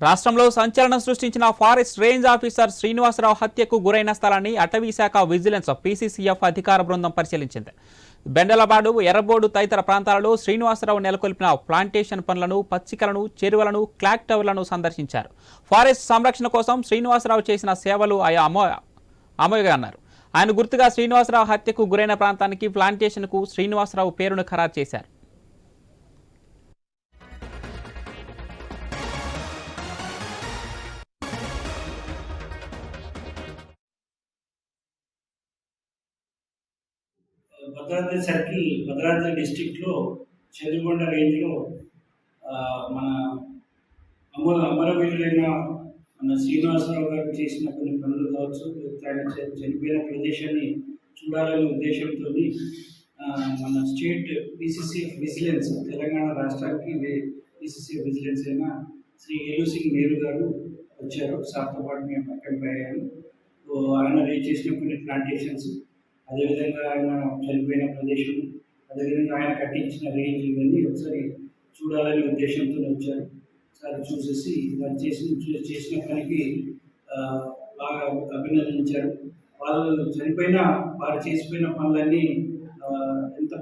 రాష్ట్రంలో సంచలనం సృష్టించిన ఫారెస్ట్ రేంజ్ ఆఫీసర్ శ్రీనివాసరావు హత్యకు గురైన స్థలాన్ని అటవీ శాఖ విజిలెన్స్ పీసీసీఎఫ్ అధికార బృందం పరిశీలించింది. బెండలబాడు ఎర్రబోడు తదితర ప్రాంతాలలో శ్రీనివాసరావు నెలకొల్పిన ప్లాంటేషన్ పనులను పచ్చికలను చెరువులను క్లాక్ టవర్లను సందర్శించారు. ఫారెస్ట్ సంరక్షణ కోసం శ్రీనివాసరావు చేసిన సేవలు ఆయా అమో అమోగా అన్నారు. ఆయన గుర్తుగా శ్రీనివాసరావు హత్యకు గురైన ప్రాంతానికి ప్లాంటేషన్కు శ్రీనివాసరావు పేరును ఖరారు చేశారు. భద్రాద్రి సర్కిల్ భద్రాద్రి డిస్టిక్లో చంద్రగొండ రేంజ్లో మన అమర అమరవీరులైన మన శ్రీనివాసరావు గారు చేసిన కొన్ని పనులు కావచ్చు ఆయన చనిపోయిన ప్రదేశాన్ని చూడాలనే ఉద్దేశంతో మన స్టేట్ పీసీసీఎఫ్ విజిలెన్స్ తెలంగాణ రాష్ట్రానికి పీసీసీఎఫ్ విజిలెన్స్ అయిన శ్రీ ఏలు సింగ్ నేరు గారు వచ్చారు. సార్తో పాటు మేము అటెంప్ట్ పోయాము. ఆయన రేజ్ చేసిన కొన్ని ప్లాంటేషన్స్ అదేవిధంగా ఆయన చనిపోయిన ప్రదేశం అదేవిధంగా ఆయన కట్టించిన రేంజ్ ఇవన్నీ ఒకసారి చూడాలనే ఉద్దేశంతో వచ్చారు. సార్ చూసేసి వారు చేసిన చేసిన పనికి బాగా అభినందించారు. వాళ్ళు చనిపోయిన వారు చేసిపోయిన పనులన్నీ ఎంత